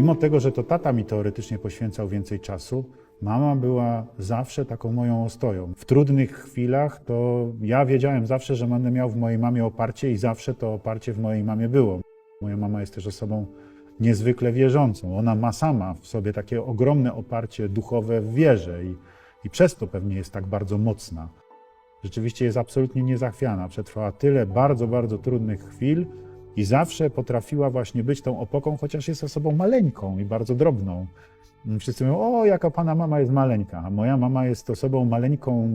Mimo tego, że to tata mi teoretycznie poświęcał więcej czasu, mama była zawsze taką moją ostoją. W trudnych chwilach to ja wiedziałem zawsze, że będę miał w mojej mamie oparcie i zawsze to oparcie w mojej mamie było. Moja mama jest też osobą niezwykle wierzącą. Ona ma sama w sobie takie ogromne oparcie duchowe w wierze i, i przez to pewnie jest tak bardzo mocna. Rzeczywiście jest absolutnie niezachwiana. Przetrwała tyle bardzo, bardzo trudnych chwil i zawsze potrafiła właśnie być tą opoką, chociaż jest osobą maleńką i bardzo drobną. Wszyscy mówią, o, jaka pana mama jest maleńka. A moja mama jest osobą maleńką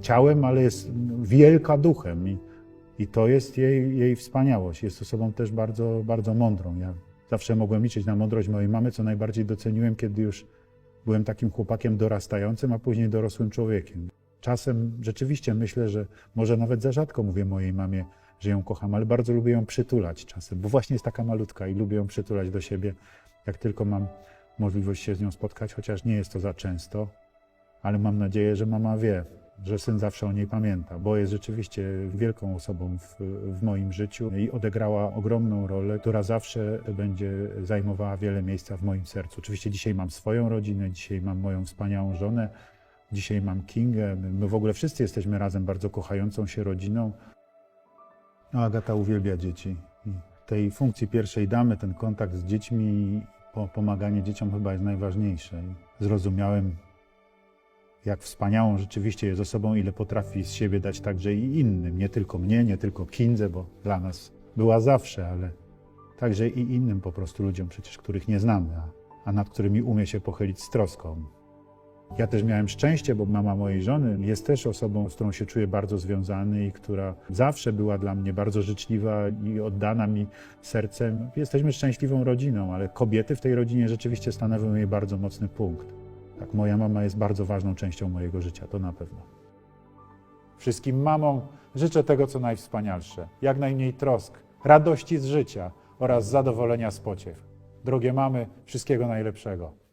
ciałem, ale jest wielka duchem. I, i to jest jej, jej wspaniałość. Jest osobą też bardzo, bardzo mądrą. Ja zawsze mogłem liczyć na mądrość mojej mamy, co najbardziej doceniłem, kiedy już byłem takim chłopakiem dorastającym, a później dorosłym człowiekiem. Czasem rzeczywiście myślę, że może nawet za rzadko mówię mojej mamie, że ją kocham, ale bardzo lubię ją przytulać czasem, bo właśnie jest taka malutka i lubię ją przytulać do siebie, jak tylko mam możliwość się z nią spotkać, chociaż nie jest to za często, ale mam nadzieję, że mama wie, że syn zawsze o niej pamięta, bo jest rzeczywiście wielką osobą w, w moim życiu i odegrała ogromną rolę, która zawsze będzie zajmowała wiele miejsca w moim sercu. Oczywiście dzisiaj mam swoją rodzinę, dzisiaj mam moją wspaniałą żonę, dzisiaj mam Kingę. My w ogóle wszyscy jesteśmy razem bardzo kochającą się rodziną. No, Agata uwielbia dzieci. I tej funkcji pierwszej damy, ten kontakt z dziećmi, po, pomaganie dzieciom chyba jest najważniejsze. I zrozumiałem, jak wspaniałą rzeczywiście jest osobą, ile potrafi z siebie dać także i innym. Nie tylko mnie, nie tylko Kindze, bo dla nas była zawsze, ale także i innym po prostu ludziom przecież, których nie znamy, a, a nad którymi umie się pochylić z troską. Ja też miałem szczęście, bo mama mojej żony jest też osobą, z którą się czuję bardzo związany i która zawsze była dla mnie bardzo życzliwa i oddana mi sercem. Jesteśmy szczęśliwą rodziną, ale kobiety w tej rodzinie rzeczywiście stanowią jej bardzo mocny punkt. Tak, moja mama jest bardzo ważną częścią mojego życia, to na pewno. Wszystkim mamom życzę tego, co najwspanialsze, jak najmniej trosk, radości z życia oraz zadowolenia z pociech. Drogie mamy, wszystkiego najlepszego.